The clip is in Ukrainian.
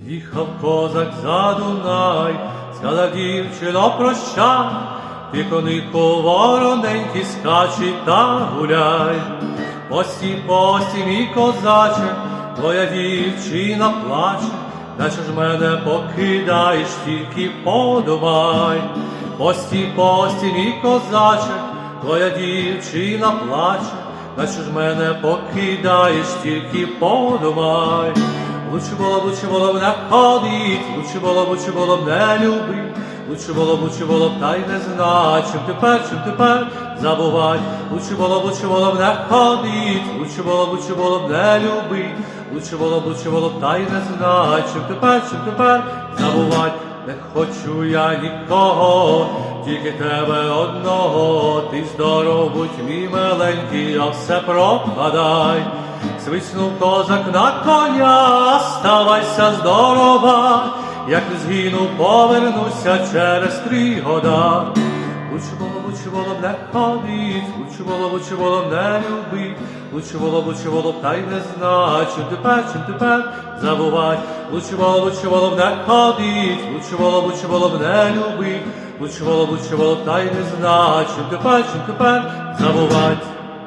Їхав козак за Дунай, сказав дівчино прощай, ти конику вороненький скачи та гуляй. Пості, пості, мій козаче, твоя дівчина плаче, наче ж мене покидаєш, тільки подумай. Пості, пості, мій козаче, твоя дівчина плаче, наче ж мене покидаєш, тільки подумай. Лучше було, б, лучше було б не ходить, лучше було, б, лучше було б не любить, лучше було, б, лучше було б та й не знать, чим тепер, чим тепер забувай, лучше було, б, лучше було б не ходить, лучше було, б, лучше було б не любить, лучше було, б, лучше було б та й не знать, чим тепер, чим тепер забувай. Не хочу я нікого, тільки тебе одного, ти здоров будь мій миленький, а все пропадай. Свиснув козак на коня, ставайся здорова, як не згинув, повернуся через три года. Лучше було не ходить, лучше було не любить, лучше було та й не знать, чим тепер, чим тепер було, лучше було не ходить, лучше було не любить, було, лучше та й не знать, чим тепер, чим тепер забувать.